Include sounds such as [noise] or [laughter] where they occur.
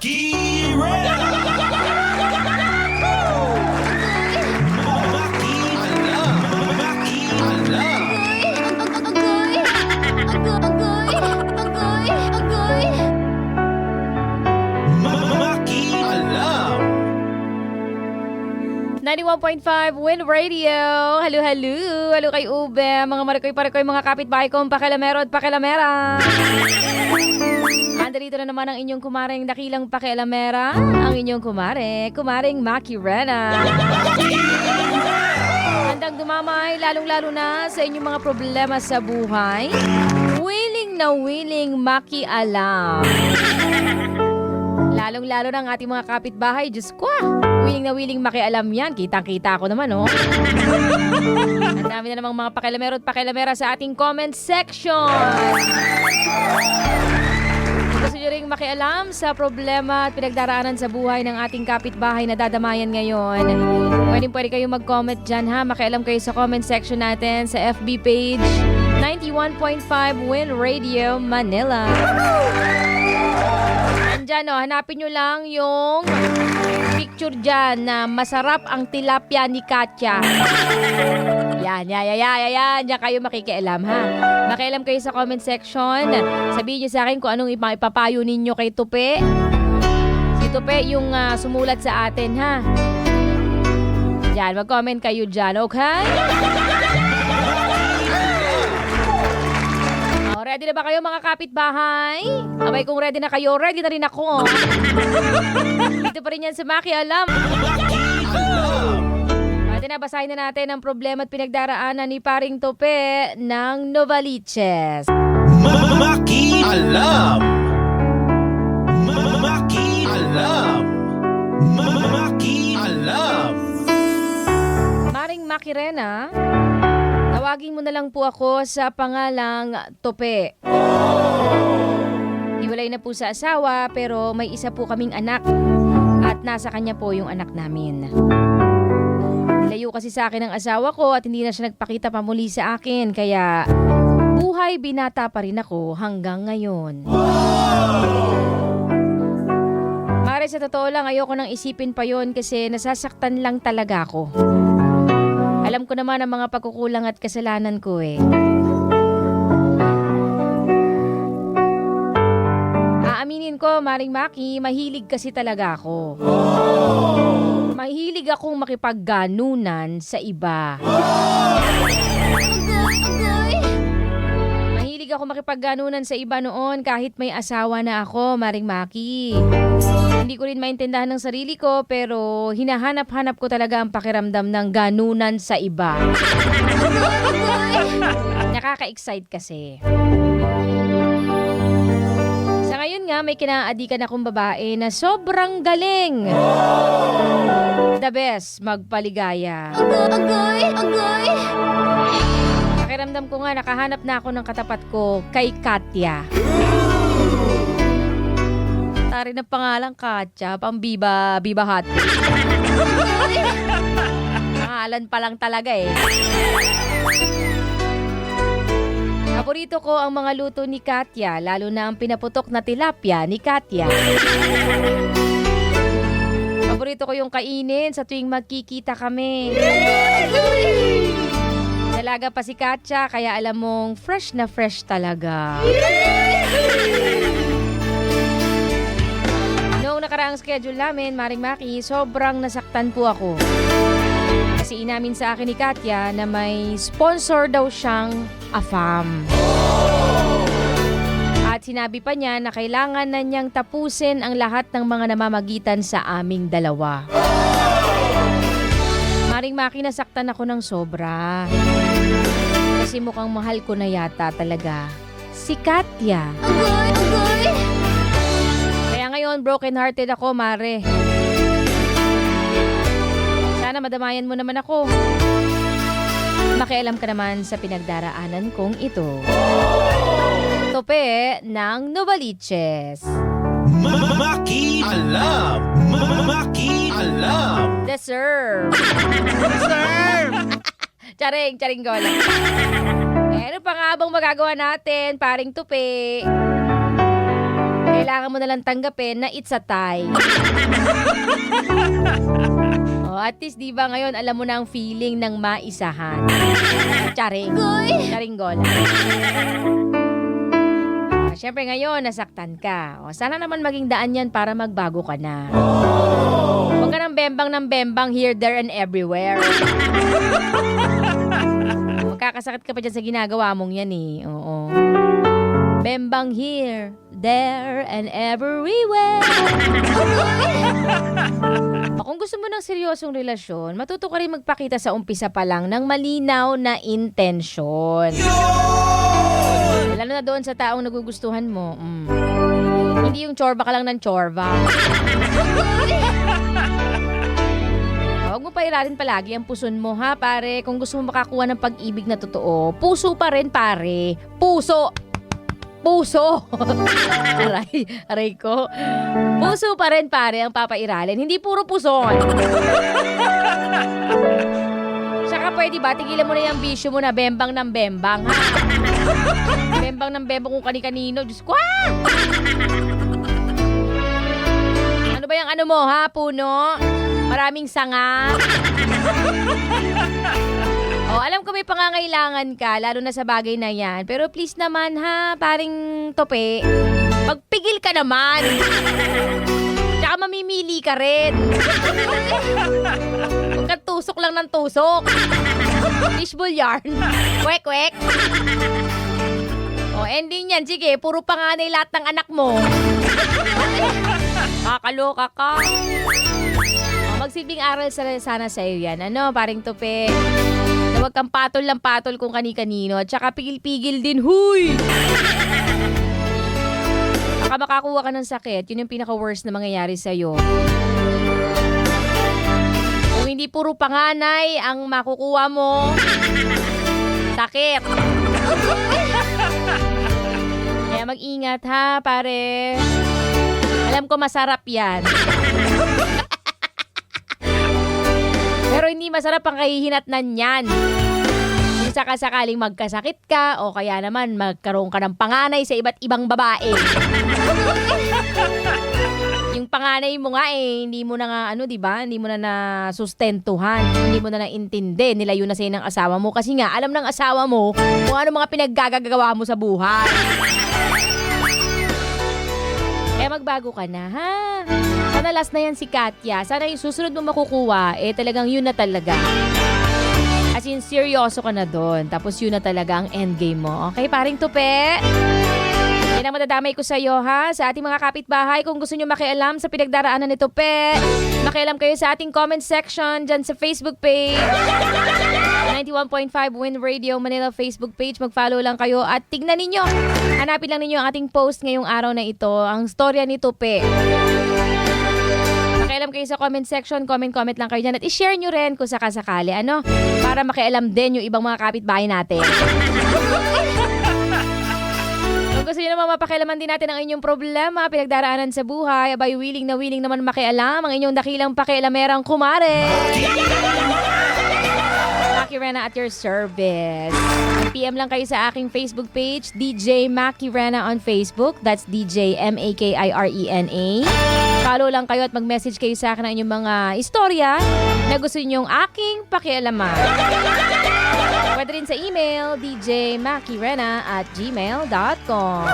Makira! Makira! Makira! Agoy! Agoy! Agoy! Agoy! Makira! 91.5 Win Radio. Halo, halo. Halo kay Ube. Mga marikoy-parikoy, mga kapitbahay kong pakilamero at pakilamera. Andalito na naman ang inyong kumaring dakilang pakialamera. Ang inyong kumare, kumaring Maki Rena. Handang dumamay, lalong-lalo na sa inyong mga problema sa buhay. Willing na willing makialam. Lalong-lalo ng ating mga kapitbahay, Diyos ko ah. Willing na willing makialam yan. Kitang-kita ako naman, oh. Ang dami na namang mga pakilamero at pakilamera sa ating comment section. Gusto nyo rin makialam sa problema at pinagdaraanan sa buhay ng ating kapitbahay na dadamayan ngayon. Pwede pwede kayo mag-comment dyan ha. Makialam kayo sa comment section natin sa FB page 91.5 Win Radio Manila. Andyan o, hanapin nyo lang yung picture dyan na masarap ang tilapia ni Katya. Yan, yan, yan, yan, yan, yan. Diyan kayo makikialam ha. Makialam kayo sa comment section. Sabihin nyo sa akin kung anong ipa- ipapayo ninyo kay Tupe. Si Tupe yung ah, sumulat sa atin ha. Diyan, mag-comment kayo dyan, okay? Oh, ready na ba kayo mga kapitbahay? Abay kung ready na kayo, ready na rin ako. [laughs] Dito pa rin yan sa Maki Alam. Pwede na natin ang problema at pinagdaraanan ni Paring Tope ng Novaliches. Maki alam. Maki alam. Maki alam. Maring Makirena, tawagin mo na lang po ako sa pangalang Tope. Hiwalay na po sa asawa pero may isa po kaming anak at nasa kanya po yung anak namin. Nilayo kasi sa akin ang asawa ko at hindi na siya nagpakita pa muli sa akin kaya buhay binata pa rin ako hanggang ngayon. Mare, sa totoo lang, ayoko nang isipin pa yon kasi nasasaktan lang talaga ako. Alam ko naman ang mga pagkukulang at kasalanan ko eh. Aaminin ko, Maring Maki, mahilig kasi talaga ako. Mahilig akong makipagganunan sa iba. Mahilig ako makipagganunan sa iba noon kahit may asawa na ako, Maring Maki. Hindi ko rin maintindahan ng sarili ko pero hinahanap-hanap ko talaga ang pakiramdam ng ganunan sa iba. Nakaka-excite kasi. Sa ngayon nga, may kinaadikan akong babae na sobrang galing. The best, magpaligaya. Agoy! Agoy! Pakiramdam ko nga, nakahanap na ako ng katapat ko kay Katya. Tari na pangalan, Katya. Pang Biba, Biba Hot. [laughs] Pangalan pa lang talaga eh. Paborito ko ang mga luto ni Katya, lalo na ang pinaputok na tilapia ni Katya. Paborito ko yung kainin sa tuwing magkikita kami. Dalaga pa si Katya, kaya alam mong fresh na fresh talaga. Noong nakaraang schedule namin, Maring Maki, sobrang nasaktan po ako. Kasi inamin sa akin ni Katya na may sponsor daw siyang AFAM. At sinabi pa niya na kailangan na niyang tapusin ang lahat ng mga namamagitan sa aming dalawa. Maring Maki, nasaktan ako ng sobra. Kasi mukhang mahal ko na yata talaga. Si Katya. Agoy! Agoy! Kaya ngayon, broken-hearted ako, Mare. Sana madamayan mo naman ako. Makialam ka naman sa pinagdaraanan kong ito. Tope ng Novaliches. Maki alam. Maki alam. Deserve. Serve. [laughs] Charing, charing ko lang. Eh, ano pa nga bang magagawa natin, paring tupi? Kailangan mo na lang tanggapin na it's a tie. [laughs] oh, at least, di ba ngayon, alam mo na ang feeling ng maisahan. [laughs] Charing. Agoy! Charing gola. Ah, Siyempre ngayon, nasaktan ka. O, sana naman maging daan yan para magbago ka na. Huwag ka ng bembang ng bembang here, there, and everywhere. [laughs] Magkakasakit ka pa dyan sa ginagawa mong yan eh. Oo. Bembang here, there, and everywhere. [laughs] Gusto mo ng seryosong relasyon, matuto ka rin magpakita sa umpisa pa lang ng malinaw na intensyon. Lalo na doon sa taong nagugustuhan mo. Mm. Hindi yung chorba ka lang ng chorba. [laughs] Huwag mo pa iralin palagi ang puson mo ha, pare. Kung gusto mo makakuha ng pag-ibig na totoo, puso pa rin, pare. Puso! Puso! [laughs] aray, aray ko. Puso pa rin, pare, ang papairalin. Hindi puro puson. Tsaka pwede ba, tigilan mo na yung bisyo mo na bembang ng bembang, ha? bembang ng bembang kung kani-kanino. Diyos ko, ah! Ano ba yung ano mo, ha, puno? Maraming sanga. Oh, alam ko may pangangailangan ka, lalo na sa bagay na yan. Pero please naman, ha, paring tope, magpigil ka naman. [laughs] Tsaka mamimili ka rin. [laughs] Huwag kang tusok lang ng tusok. Fishbowl yarn. Kwek, kwek. O, ending yan. Sige, puro panganay lahat ng anak mo. [laughs] Kakaloka ka. Magsilbing aral sa, sana sa iyo yan. Ano, paring tupe. Na huwag kang patol lang patol kung kani-kanino. At saka pigil-pigil din, huy! Baka makakuha ka ng sakit. Yun yung pinaka-worst na mangyayari sa'yo. Kung hindi puro panganay ang makukuha mo, sakit. Kaya mag-ingat ha, pare. Alam ko masarap yan. Hindi masarap ang kahihinatnan yan. Kung sakasakaling magkasakit ka o kaya naman magkaroon ka ng panganay sa iba't ibang babae. [laughs] Yung panganay mo nga eh, hindi mo na nga ano, 'di ba? Hindi mo na na sustentuhan, hindi mo na naintindi, nilayo na sa'yo ng asawa mo kasi nga alam ng asawa mo kung ano mga pinaggagawa mo sa buhay. Kaya magbago ka na, ha? Sana last na yan si Katya. Sana yung susunod mo makukuha, eh talagang yun na talaga. As in, seryoso ka na doon. Tapos yun na talaga ang endgame mo. Okay, paring tupe? Yan ang madadamay ko sa iyo ha, sa ating mga kapitbahay. Kung gusto nyo makialam sa pinagdaraanan ni Tupe, makialam kayo sa ating comment section dyan sa Facebook page. 91.5 Win Radio Manila Facebook page. Mag-follow lang kayo at tignan ninyo. Hanapin lang ninyo ang ating post ngayong araw na ito, ang storya ni Tupe. Makialam kayo sa comment section, comment-comment lang kayo dyan at i-share nyo rin kung sakasakali, ano? Para makialam din yung ibang mga kapitbahay natin. [laughs] Kung gusto nyo naman mapakialaman din natin ang inyong problema, pinagdaraanan sa buhay, abay willing na willing naman makialam ang inyong dakilang pakialamerang kumare. Maki Rena at your service. PM lang kayo sa aking Facebook page, DJ Maki Rena on Facebook. That's DJ M-A-K-I-R-E-N-A. Follow lang kayo at mag-message kayo sa akin ng inyong mga istorya na gusto ninyong aking pakialaman. Pwede rin sa email, djmakirena at gmail.com.